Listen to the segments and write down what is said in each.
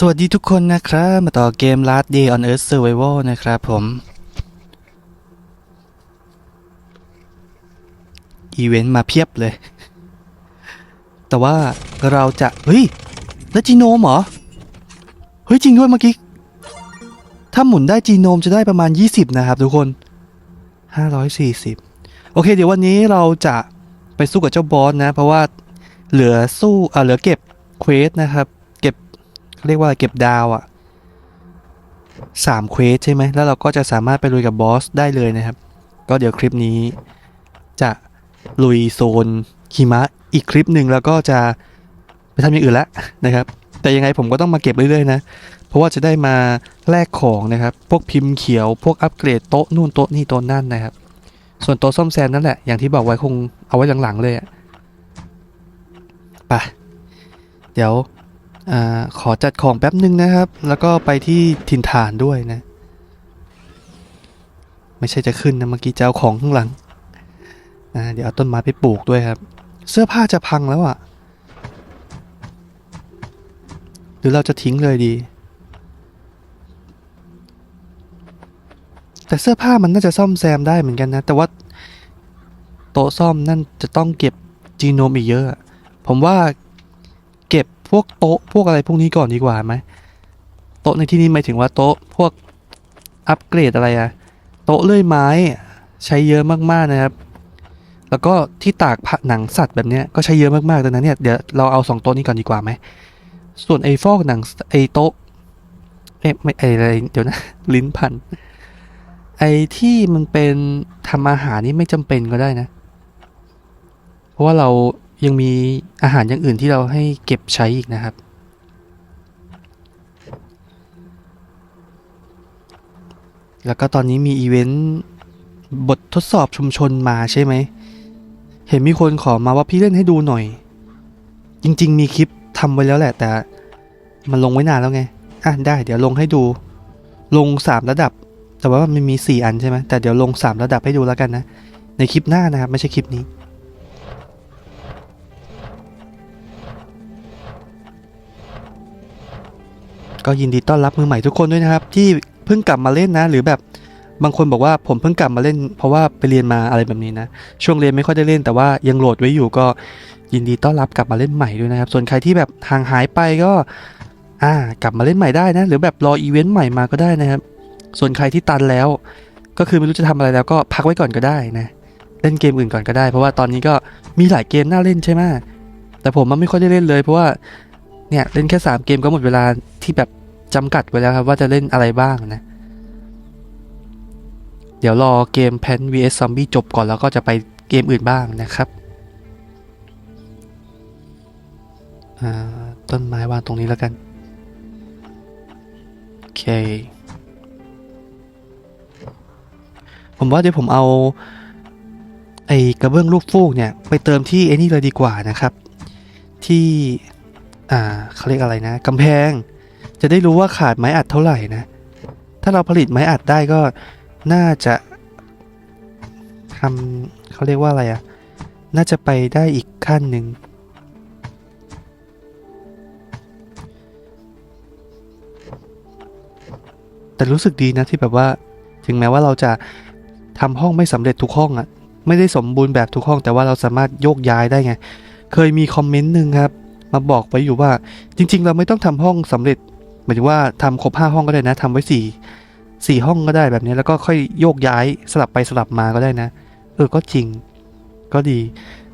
สวัสดีทุกคนนะครับ มาต่อเกม Last Day on Earth Survival นะครับผม อีเวนต์มาเพียบเลย แต่ว่าเราจะ เฮ้ยแล้วจีโนมเหรอ เฮ้ย จริงด้วยเมื่อกี้ ถ้าหมุนได้จีโนมจะได้ประมาณ 20 นะครับทุกคน 540 โอเค เดี๋ยววันนี้เราจะไปสู้กับเจ้าบอสนะ เพราะว่าเหลือสู้อ่าเหลือเก็บเควสนะครับ เรียกว่าเก็บดาวอะสามเควสใช่ไหมแล้วเราก็จะสามารถไปลุยกับบอสได้เลยนะครับ ก็เดี๋ยวคลิปนี้จะลุยโซนหิมะอีกคลิปหนึ่งแล้วก็จะไปทำอย่างอื่นละนะครับ แต่ยังไงผมก็ต้องมาเก็บเรื่อยๆนะ เพราะว่าจะได้มาแลกของนะครับ พวกพิมพ์เขียว พวกอัปเกรดโต๊ะนู่นโต๊ะนี่โต๊ะนั่นนะครับ ส่วนโต๊ะซ่อมแซมนั่นแหละ อย่างที่บอกไว้คงเอาไว้หลังๆเลยอะไปเดี๋ยว อขอจัดของแป๊บหนึ่งนะครับ แล้วก็ไปที่ถิ่นฐานด้วยนะ ไม่ใช่จะขึ้นนะเมื่อกี้จะเอาของข้างหลังเดี๋ยวเอาต้นไม้ไปปลูกด้วยครับ เสื้อผ้าจะพังแล้วอะ่ะ หรือเราจะทิ้งเลยดี แต่เสื้อผ้ามันน่าจะซ่อมแซมได้เหมือนกันนะ แต่ว่าโต๊ะซ่อมนั่นจะต้องเก็บจีโนมอีกเยอะ ผมว่า พวกโต๊ะพวกอะไรพวกนี้ก่อนดีกว่าไหมโต๊ะในที่นี้หมายถึงว่าโต๊ะพวกอัปเกรดอะไรอะโต๊ะเลื่อยไม้ใช้เยอะมากๆนะครับ แล้วก็ที่ตากผหนังสัตว์แบบเนี้ยก็ใช้เยอะมากๆดังนั้นเนี่ยเดี๋ยวเราเอาสองโต๊ะนี้ก่อนดีกว่าไหมส่วนไอ้ฟอกหนังไอ้โต๊ะเอ๊ะไม่ไอ้อะไรเดี๋ยวนะลิ้นพันไอ้ที่มันเป็นทำอาหารนี่ไม่จำเป็นก็ได้นะ เพราะว่าเรา ยังมีอาหารอย่างอื่นที่เราให้เก็บใช้อีกนะครับ แล้วก็ตอนนี้มีอีเวนต์บททดสอบชุมชนมาใช่ไหม เห็นมีคนขอมาว่าพี่เล่นให้ดูหน่อย จริง ๆ มีคลิปทำไว้แล้วแหละ แต่มันลงไว้นานแล้วไง อะได้เดี๋ยวลงให้ดู ลงสามระดับ แต่ว่ามันมีสี่อันใช่ไหมแต่เดี๋ยวลงสามระดับให้ดูแล้วกันนะ ในคลิปหน้านะครับ ไม่ใช่คลิปนี้ ก็ยินดีต้อนรับมือใหม่ทุกคนด้วยนะครับ ที่เพิ่งกลับมาเล่นนะ หรือแบบบางคนบอกว่าผมเพิ่งกลับมาเล่น เพราะว่าไปเรียนมาอะไรแบบนี้นะ ช่วงเรียนไม่ค่อยได้เล่น แต่ว่ายังโหลดไว้อยู่ก็ยินดีต้อนรับกลับมาเล่นใหม่ด้วยนะครับ ส่วนใครที่แบบห่างหายไปก็อ่ากลับมาเล่นใหม่ได้นะ หรือแบบรออีเวนต์ใหม่มาก็ได้นะครับ ส่วนใครที่ตันแล้ว ก็คือไม่รู้จะทำอะไรแล้วก็พักไว้ก่อนก็ได้นะเล่นเกมอื่นก่อนก็ได้ เพราะว่าตอนนี้ก็มีหลายเกมน่าเล่นใช่ไหมแต่ผมมันไม่ค่อยได้เล่นเลย เพราะว่าเนี่ยเล่นแค่สามเกมก็หมดเวลาที่แบบ จำกัดไว้แล้วครับว่าจะเล่นอะไรบ้างนะ เดี๋ยวรอเกม p พ n vs Zombie จบก่อนแล้วก็จะไปเกมอื่นบ้างนะครับอ่าต้นไม้วางตรงนี้แล้วกัน โอเค ผมว่าเดี๋ยวผมเอา ไอ้กระเบื้องลูกฟูกเนี่ย ไปเติมที่ไอ้นี่เลยดีกว่านะครับ ที่ อ่าเขาเรียกอะไรนะกำแพง จะได้รู้ว่าขาดไม้อัดเท่าไหร่นะ ถ้าเราผลิตไม้อัดได้ก็น่าจะทำเขาเรียกว่าอะไรอะ่ะน่าจะไปได้อีกขั้นหนึ่งแต่รู้สึกดีนะที่แบบว่าถึงแม้ว่าเราจะทำห้องไม่สำเร็จทุกห้องอะ่ะไม่ได้สมบูรณ์แบบทุกห้อง แต่ว่าเราสามารถโยกย้ายได้ไง เคยมีคอมเมนต์หนึ่งครับ มาบอกไว้อยู่ว่าจริง ๆ เราไม่ต้องทำห้องสำเร็จ หมายถึงว่าทำครบห้าห้องก็ได้นะทำไว้สี่สี่ห้องก็ได้แบบนี้แล้วก็ค่อยโยกย้ายสลับไปสลับมาก็ได้นะ เออก็จริง ก็ดี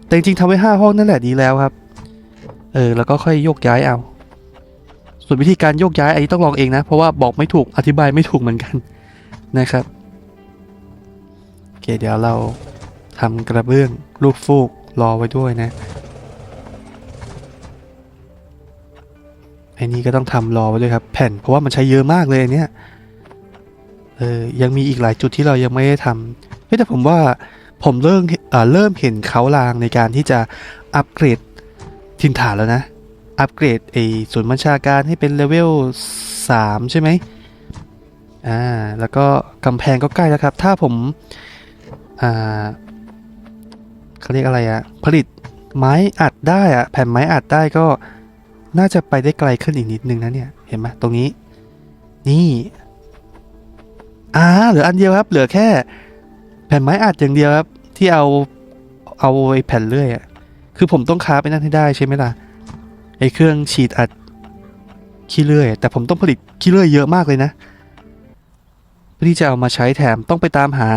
แต่จริงๆทำไว้ห้าห้องนั่นแหละดีแล้วครับ เออแล้วก็ค่อยโยกย้ายเอา ส่วนวิธีการโยกย้ายอันนี้ต้องลองเองนะ เพราะว่าบอกไม่ถูกอธิบายไม่ถูกเหมือนกันนะครับโอเคเดี๋ยวเราทำกระเบื้องลูกฟูกรอไว้ด้วยนะ อ้นี่ก็ต้องทำรอไว้ด้วยครับ แผ่นเพราะว่ามันใช้เยอะมากเลยเนี้ยเออยังมีอีกหลายจุดที่เรายังไม่ได้ทำเฮ้แต่ผมว่าผมเริ่มเอ่อเริ่มเห็นเขาลางในการที่จะอัปเกรดทินฐานแล้วนะ อัปเกรดไอ้ศูนย์บัญชาการให้เป็นเลเวล3ใช่ไหมอ่าแล้วก็กำแพงก็ใกล้แล้วครับ ถ้าผมอ่าเขาเรียกอะไรอะผลิตไม้อัดได้อะแผ่นไม้อัดได้ก็ น่าจะไปได้ไกลขึ้นอีกนิดนึงนะเนี่ย เห็นไหมตรงนี้ นี่อ่าเหลืออันเดียวครับ เหลือแค่ แผ่นไม้อัดอย่างเดียวครับ ที่เอาเอาไอ้แผ่นเลื่อยอะคือผมต้องคราไปนั่นให้ได้ใช่ไหมล่ะไอ้เครื่องฉีดอัดขี้เลื่อย แต่ผมต้องผลิตขี้เลื่อยเยอะมากเลยนะเพื่อที่จะเอามาใช้แถมต้องไปตามหา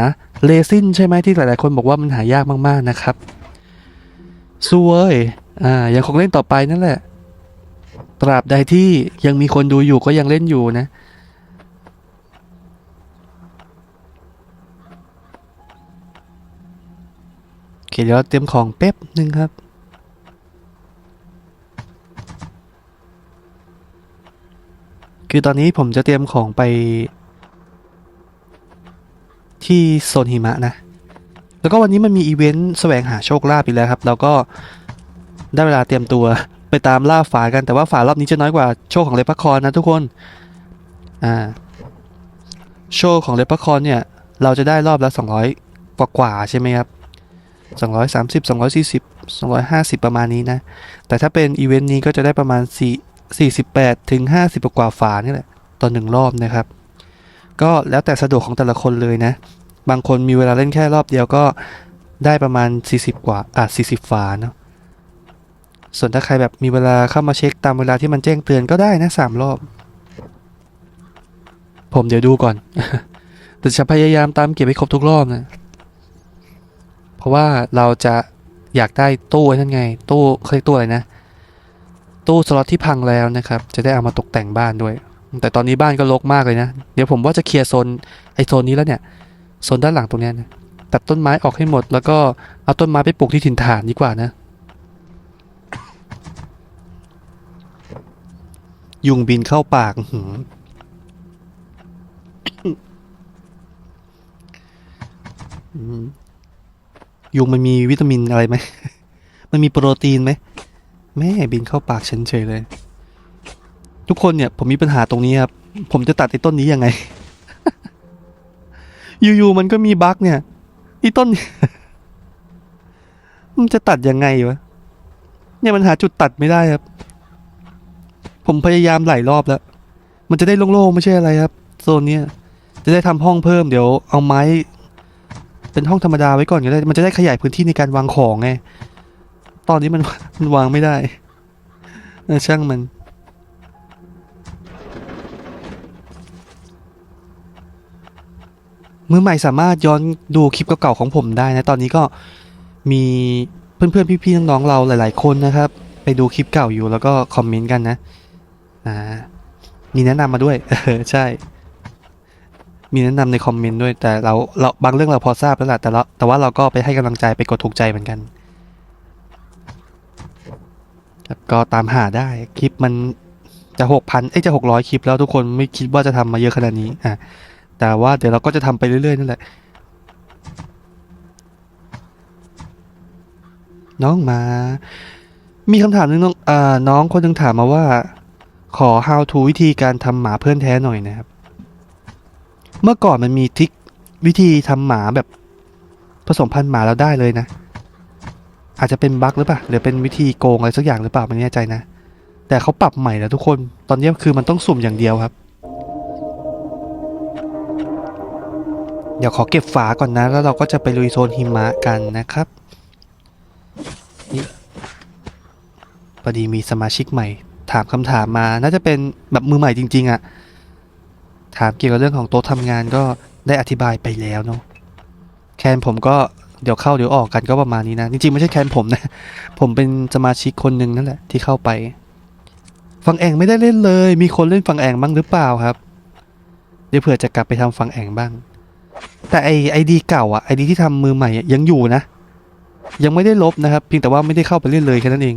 เรซินใช่ไหมที่หลายๆ คนบอกว่ามันหายากมากๆนะครับสู้เวยอ่าอยังคงเล่นต่อไปนั่นแหละ ราบใดที่ยังมีคนดูอยู่ก็ยังเล่นอยู่นะ โอเคเดี๋ยวเตรียมของแป๊บหนึ่งครับ คือตอนนี้ผมจะเตรียมของไป ที่โซนหิมะนะ แล้วก็วันนี้มันมีอีเวนต์แสวงหาโชคลาภอีกแล้วครับ แล้วก็ได้เวลาเตรียมตัว ไปตามล่าฝากันแต่ว่าฝารอบนี้จะน้อยกว่าโชคของเลปคอนนะทุกคนอ่าโชคของเลปคอนเนี่ยเราจะได้รอบละ 200 กว่ากว่าใช่ไหมครับ230 240 250 ประมาณนี้นะ แต่ถ้าเป็นอีเวนต์นี้ก็จะได้ประมาณ4 48ถึง50 กว่าฝานี่แหละต่อหนึ่งรอบนะครับ ก็แล้วแต่สะดวกของแต่ละคนเลยนะ บางคนมีเวลาเล่นแค่รอบเดียวก็ได้ประมาณ 40 กว่าอะ40 ฝาเนาะ ส่วนถ้าใครแบบมีเวลาเข้ามาเช็คตามเวลาที่มันแจ้งเตือนก็ได้นะสามรอบ ผมเดี๋ยวดูก่อน แต่จะพยายามตามเก็บให้ครบทุกรอบนะ เพราะว่าเราจะอยากได้ตู้นั่นไง ตู้เขาเรียกตู้อะไรนะ ตู้สล็อตที่พังแล้วนะครับ จะได้เอามาตกแต่งบ้านด้วย แต่ตอนนี้บ้านก็รกมากเลยนะ เดี๋ยวผมว่าจะเคลียร์โซนไอโซนนี้แล้วเนี่ย โซนด้านหลังตรงเนี้ยนะ ตัดต้นไม้ออกให้หมด แล้วก็เอาต้นไม้ไปปลูกที่ถิ่นฐานดีกว่านะ ยุงบินเข้าปากหืมยุงมันมีวิตามินอะไรไหม มันมีโปรตีนไหม แม่บินเข้าปากฉันเฉยเลย ทุกคนเนี่ย ผมมีปัญหาตรงนี้ครับ ผมจะตัดไอ้ต้นนี้ยังไง อยู่ๆมันก็มีบั๊กเนี่ยไอ้ต้น มันจะตัดยังไงวะ เนี่ยมันหาจุดตัดไม่ได้ครับ ผมพยายามหลายรอบแล้ว มันจะได้โล่งๆไม่ใช่อะไรครับ โซนเนี้ยจะได้ทำห้องเพิ่มเดี๋ยวเอาไม้ เป็นห้องธรรมดาไว้ก่อนก็ได้ มันจะได้ขยายพื้นที่ในการวางของไง ตอนนี้มันมันวางไม่ได้ช่างมัน มือใหม่สามารถย้อนดูคลิปเก่าๆของผมได้นะ ตอนนี้ก็มีเพื่อนๆพี่ๆน้องๆเราหลาย ๆ คนนะครับ ไปดูคลิปเก่าอยู่แล้วก็คอมเมนต์กันนะ อ่ามีแนะนำมาด้วยเออใช่ มีแนะนำในคอมเมนต์ด้วย แต่เราเราบางเรื่องเราพอทราบแล้วแหละแต่เราแต่ว่าเราก็ไปให้กำลังใจไปกดถูกใจเหมือนกันก็ตามหาได้คลิปมันจะหกพันเอ้จะหกร้อยคลิปแล้วทุกคนไม่คิดว่าจะทำมาเยอะขนาดนี้อะแต่ว่าเดี๋ยวเราก็จะทำไปเรื่อยๆนั่นแหละ น้องมา มีคำถามหนึงน้องอ่าน้องคนหนึงถามมาว่า ขอ how to วิธีการทำหมาเพื่อนแท้หน่อยนะครับ เมื่อก่อนมันมีทริควิธีทำหมาแบบผสมพันธุ์หมาแล้วได้เลยนะ อาจจะเป็นบั๊กหรือเปล่าหรือเป็นวิธีโกงอะไรสักอย่างหรือเปล่าไม่แน่ใจนะ แต่เขาปรับใหม่แล้วทุกคนตอนนี้คือมันต้องสุ่มอย่างเดียวครับ เดี๋ยวขอเก็บฝาก่อนนะ แล้วเราก็จะไปลุยโซนหิมะกันนะครับนี่พอดีมีสมาชิกใหม่ ถามคำถามมา น่าจะเป็นแบบมือใหม่จริง ๆอะ่ะ ถามเกี่ยวกับเรื่องของโต๊ะทำงานก็ได้อธิบายไปแล้วเนาะ แคนผมก็เดี๋ยวเข้าเดี๋ยวออกกันก็ประมาณนี้นะ จริงๆไม่ใช่แคนผมนะ ผมเป็นสมาชิกคนหนึ่งนั่นแหละที่เข้าไป ฟังแองไม่ได้เล่นเลย มีคนเล่นฟังแองบ้างหรือเปล่าครับ เดี๋ยวเผื่อจะกลับไปทำฟังแองบ้าง แต่ไอไอดีเก่าอะไอดีที่ทำมือใหม่ยังอยู่นะ ยังไม่ได้ลบนะครับ เพียงแต่ว่าไม่ได้เข้าไปเล่นเลยแค่นั้นเอง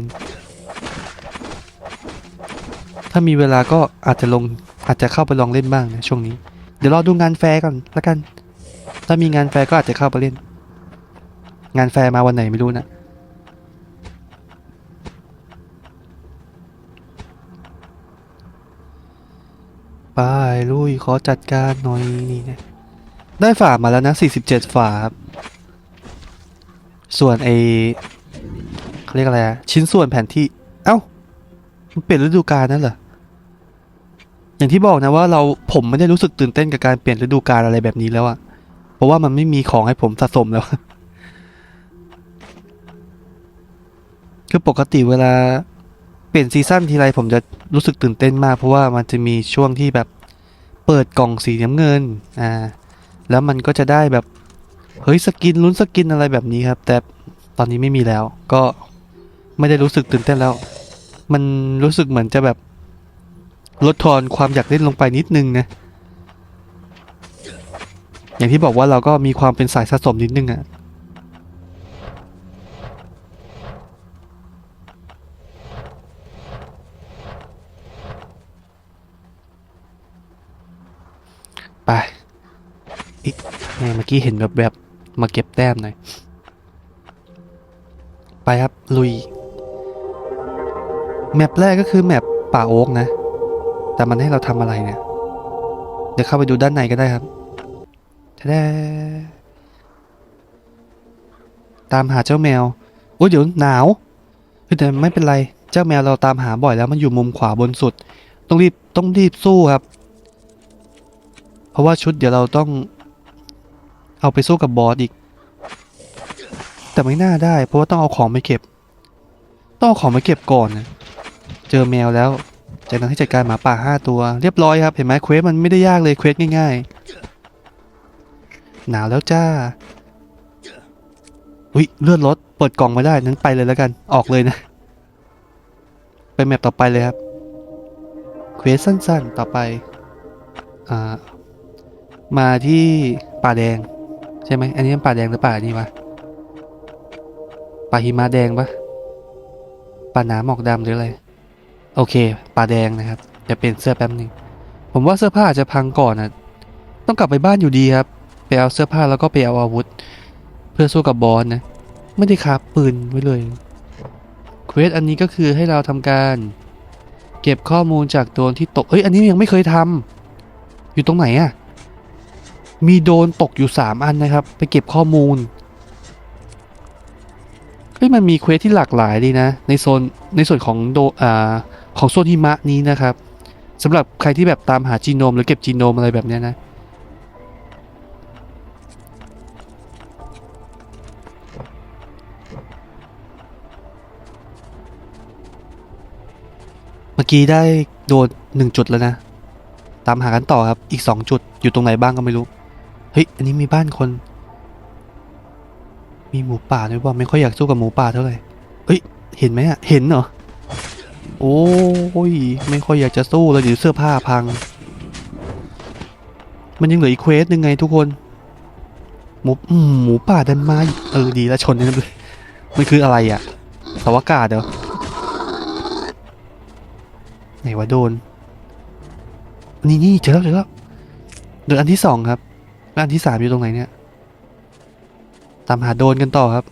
ถ้ามีเวลาก็อาจจะลงอาจจะเข้าไปลองเล่นบ้างนะช่วงนี้ เดี๋ยวรอดูงานแฟร์ก่อนละกัน ถ้ามีงานแฟร์ก็อาจจะเข้าไปเล่น งานแฟร์มาวันไหนไม่รู้นะไปลุยขอจัดการหน่อยนี่นะได้ฝามาแล้วนะ 47 ฝาครับ ส่วนไอเขาเรียกอะไรอะชิ้นส่วนแผนที่ เอ้า มันเปลี่ยนฤดูกาลนั่นเหรออย่างที่บอกนะว่าเราผมไม่ได้รู้สึกตื่นเต้นกับการเปลี่ยนฤดูกาลอะไรแบบนี้แล้วอะเพราะว่ามันไม่มีของให้ผมสะสมแล้ว คือปกติเวลาเปลี่ยนซีซั่นทีไรผมจะรู้สึกตื่นเต้นมาก เพราะว่ามันจะมีช่วงที่แบบเปิดกล่องสีน้ำเงิน อ่า แล้วมันก็จะได้แบบ เฮ้ยสกินลุ้นสกินอะไรแบบนี้ครับ แต่ตอนนี้ไม่มีแล้ว ก็ไม่ได้รู้สึกตื่นเต้นแล้ว มันรู้สึกเหมือนจะแบบลดทอนความอยากเล่นลงไปนิดนึงนะ อย่างที่บอกว่าเราก็มีความเป็นสายสะสมนิดนึงอะไปอีกเมื่อกี้เห็นแบบแบบมาเก็บแต้มหน่อย ไปครับ ลุย แมปแรกก็คือแมปป่าโอ๊กนะ แต่มันให้เราทำอะไรเนี่ย เดี๋ยวเข้าไปดูด้านในก็ได้ครับทะแดตามหาเจ้าแมวโอ้ยเดี๋ยวหนาวแต่ไม่เป็นไร เจ้าแมวเราตามหาบ่อยแล้วมันอยู่มุมขวาบนสุด ต้องรีบต้องรีบสู้ครับ เพราะว่าชุดเดี๋ยวเราต้อง เอาไปสู้กับบอสอีก แต่ไม่น่าได้ เพราะว่าต้องเอาของไปเก็บ ต้องเอาของไปเก็บก่อนนะ เจอแมวแล้ว จากนั้นให้จัดการหมาป่าห้าตัว เรียบร้อยครับ เห็นไหมเควสมันไม่ได้ยากเลยเควสง่ายๆ หนาวแล้วจ้า อุ้ยเลือดลดเปิดกล่องไม่ได้นั้นไปเลยแล้วกัน ออกเลยนะ ไปแมปต่อไปเลยครับ เควสสั้นๆ ต่อไป อ่า มาที่ป่าแดง ใช่ไหม อันนี้มันป่าแดงหรือป่านี่วะ ป่าหิมะแดงปะป่าหนาหมอกดำหรืออะไร โอเคป่าแดงนะครับจะเปลี่ยนเสื้อแป๊บนึงผมว่าเสื้อผ้าอาจจะพังก่อนนะต้องกลับไปบ้านอยู่ดีครับไปเอาเสื้อผ้าแล้วก็ไปเอาอาวุธ เพื่อสู้กับบอสนะไม่ได้คาบปืนไว้เลยเควสอันนี้ก็คือให้เราทำการ เก็บข้อมูลจากโดนที่ตกเอ้ยอันนี้ยังไม่เคยทำอยู่ตรงไหนอะมีโดนตกอยู่สามอันนะครับ ไปเก็บข้อมูลเฮ้ยมันมีเควสที่หลากหลายดีนะ ในโซนในส่วนของโดอ่า ของโซนหิมะนี้นะครับสำหรับใครที่แบบตามหาจีโนมหรือเก็บจีโนมอะไรแบบเนี้ยนะเมื่อกี้ได้โดนหนึ่งจุดแล้วนะ ตามหากันต่อครับอีกสองจุดอยู่ตรงไหนบ้างก็ไม่รู้ เฮ้ย อันนี้มีบ้านคน มีหมูป่าด้วยว่าไม่ค่อยอยากสู้กับหมูป่าเท่าไหร่เอ้ย เห็นไหมอะเห็นเหรอ โอ้ย ไม่ค่อยอยากจะสู้เลยเดี๋ยวเสื้อผ้าพัง มันยังเหลืออีกเควสหนึ่งไงทุกคน หมูหมูป่าดันมาเออดีแล้วชนนี่นเลย มันคืออะไรอะสวากาศเหรอไหนวะโดน นี่นี่เจอแล้วเจอแล้วเดือนอันที่สองครับแล้วอันที่สามอยู่ตรงไหนเนี่ย ตามหาโดนกันต่อครับ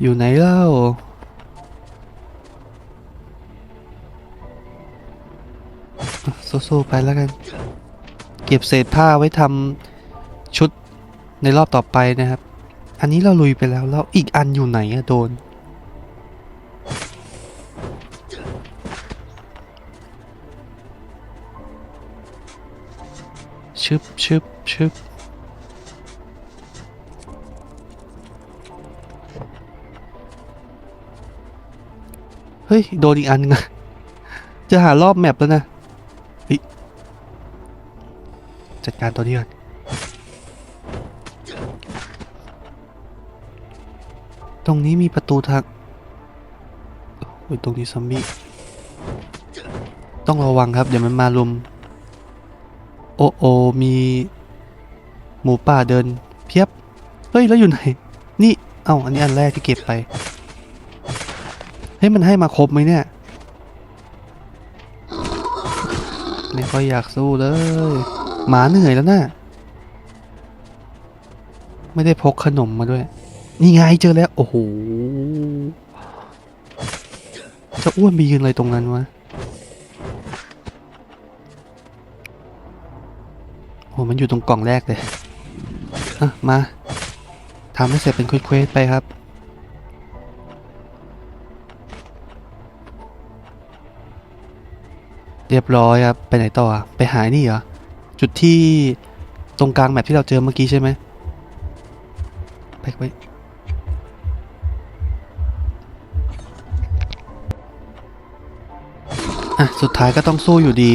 อยู่ไหนเล่า สู้ๆไปแล้วกัน เก็บเศษผ้าไว้ทำชุดในรอบต่อไปนะครับ อันนี้เราลุยไปแล้ว แล้วอีกอันอยู่ไหนอะโดน ชึบชึบชึบ เฮ้ย โดนอีกอันนึงอะจะหารอบแมปแล้วนะจัดการตัวนี้ก่อนตรงนี้มีประตูทางโอ้ยตรงนี้ซอมบี้ ต้องระวังครับ เดี๋ยวมันมารุม โอ้โอมี หมูป่าเดิน เพียบ เฮ้ย แล้วอยู่ไหน นี่ เอ้า อันนี้อันแรกที่เก็บไป เฮ้ยมันให้มาครบไหมเนี่ยไม่ค่อยอยากสู้เลย หมาเหนื่อยแล้วนะ่ะไม่ได้พกขนมมาด้วย นี่ไงเจอแล้ว โอ้โหจะอ้วนไปยืนอะไรตรงนั้นวะโอ้มันอยู่ตรงกล่องแรกเลย อะ มาทำให้เสร็จเป็นเควสไปครับ เรียบร้อยครับไปไหนต่อไปหาไอ้นี่เหรอจุดที่ตรงกลางแมปที่เราเจอเมื่อกี้ใช่ไหมไปไปอะสุดท้ายก็ต้องสู้อยู่ดี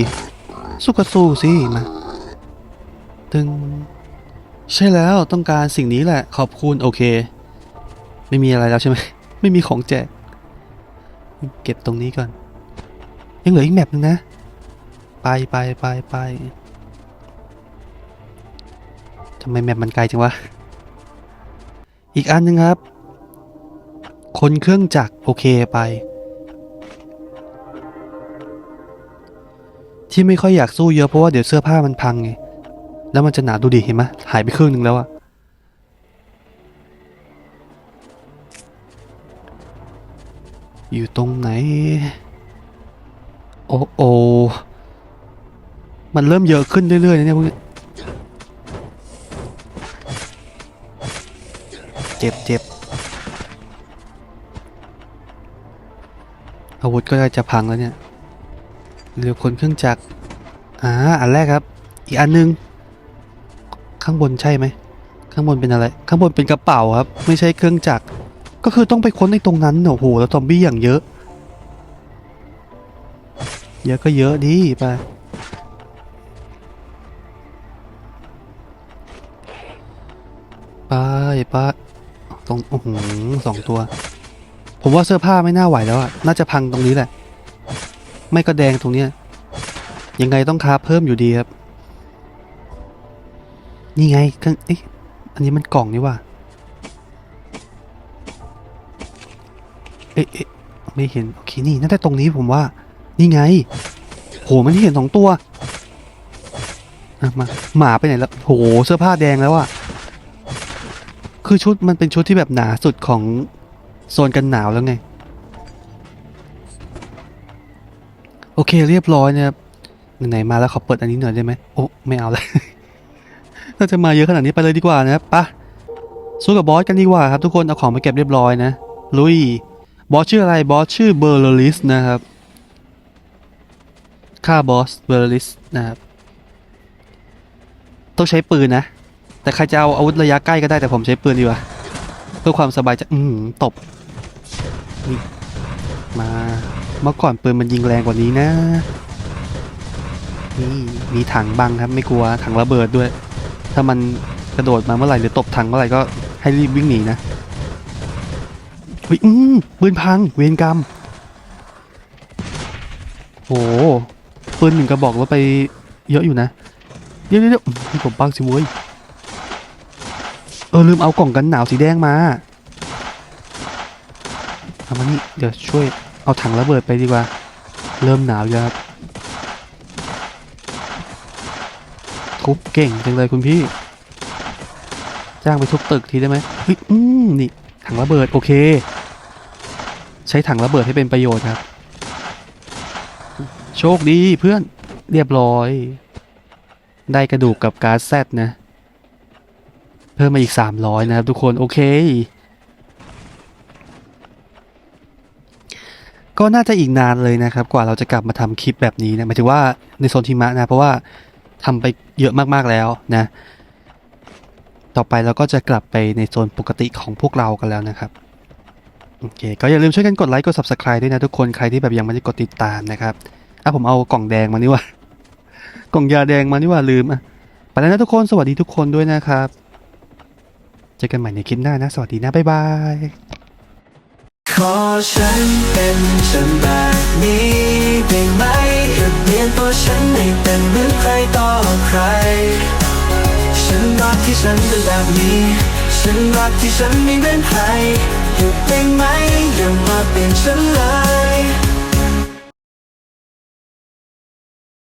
สู้ก็สู้สิมาตึงใช่แล้วต้องการสิ่งนี้แหละขอบคุณโอเค ไม่มีอะไรแล้วใช่ไหมไม่มีของแจก เก็บตรงนี้ก่อน ยังเหลืออีกแมปนึงนะ ไปไปไปไปทำไมแมปมันไกลจังวะ อีกอันหนึงครับ คนเครื่องจักรโอเคไป ที่ไม่ค่อยอยากสู้เยอะเพราะว่าเดี๋ยวเสื้อผ้ามันพังไง แล้วมันจะหนาดูดิเห็นไหมหายไปครึ่งหนึ่งแล้วอะอยู่ตรงไหน โอ้โอ มันเริ่มเยอะขึ้นเรื่อยๆนะเนี่ยพวกนี้เจ็บเจ็บอาวุธก็จะพังแล้วเนี่ยเรือคนเครื่องจักรอ่าอันแรกครับ อีกอันหนึง ข้างบนใช่ไหม ข้างบนเป็นอะไร ข้างบนเป็นกระเป๋าครับ ไม่ใช่เครื่องจักร ก็คือต้องไปค้นในตรงนั้นโอ้โหแล้วซอมบี้อย่างเยอะ เยอะก็เยอะดีไป ไปไปตรงโอ้โหสองตัว ผมว่าเสื้อผ้าไม่น่าไหวแล้วอะน่าจะพังตรงนี้แหละ ไม่ก็แดงตรงเนี้ยยังไงต้องคาเพิ่มอยู่ดีครับ นี่ไงเครื่องเอ๊ะอันนี้มันกล่องนี่ว่าเอ๊ะเอ๊ะไม่เห็นโอเคนี่น่าจะตรงนี้ผมว่า นี่ไงโหมันเห็นสองตัวอะมาหมาไปไหนแล้วโหเสื้อผ้าแดงแล้วอะ คือชุดมันเป็นชุดที่แบบหนาสุดของโซนกันหนาวแล้วไง โอเคเรียบร้อยนะครับไหนๆมาแล้วขอเปิดอันนี้หน่อยได้ไหมโอ้ไม่เอาเลยน่าจะมาเยอะขนาดนี้ไปเลยดีกว่านะครับปะสู้กับบอสกันดีกว่าครับทุกคนเอาของมาเก็บเรียบร้อยนะ ลุยบอสชื่ออะไรบอสชื่อเบอร์ลิสนะครับฆ่าบอสเบอร์ลิสนะครับต้องใช้ปืนนะ แต่ใครจะเอาอาวุธระยะใกล้ก็ได้แต่ผมใช้ปืนดีกว่าเพื่อความสบายใจอืมตบมาเมื่อก่อนปืนมันยิงแรงกว่านี้นะ นี่มีถังบังครับไม่กลัวถังระเบิดด้วย ถ้ามันกระโดดมาเมื่อไหร่หรือตบถังเมื่อไหร่ก็ให้รีบวิ่งหนีนะเฮ้ยอืมปืนพังเวรกรรมโหปืนหนึ่งกระบอกแล้วไปเยอะอยู่นะเดี๋ยวเดี๋ยวผมปังสิเว้ย เออลืมเอากล่องกันหนาวสีแดงมาเอามานี่เดี๋ยวช่วยเอาถังระเบิดไปดีกว่า เริ่มหนาวแล้วครับทุบเก่งจังเลยคุณพี่ จ้างไปทุบตึกทีได้ไหมเฮ้ยอืมนี่ถังระเบิดโอเค ใช้ถังระเบิดให้เป็นประโยชน์ครับ โชคดีเพื่อนเรียบร้อย ได้กระดูกกับการ์ดแซดนะ เพิ่มมาอีก 300 นะครับทุกคนโอเค ก็น่าจะอีกนานเลยนะครับ กว่าเราจะกลับมาทำคลิปแบบนี้นะหมายถึงว่าในโซนทิมะนะ เพราะว่าทำไปเยอะมากๆแล้วนะ ต่อไปเราก็จะกลับไปในโซนปกติของพวกเรากันแล้วนะครับโอเคก็อย่าลืมช่วยกันกดไลค์กด subscribe ด้วยนะทุกคนใครที่แบบยังไม่ได้กดติดตามนะครับอะผมเอากล่องแดงมานี่ว่ากล่องยาแดงมานี่ว่าลืมอะไปแล้วนะทุกคนสวัสดีทุกคนด้วยนะครับ เจอกันใหม่ในคลิปหน้านะ สวัสดีนะ บ๊ายบาย ขอฉันเป็นฉันแบบนี้ได้ไหมหยุดเปลี่ยนตัวฉันให้เป็นเหมือนใครต่อใคร ฉันรักที่ฉันเป็นแบบนี้ ฉันรักที่ฉันไม่เหมือนใครหยุดได้ไหมอย่ามาเปลี่ยนฉันเลย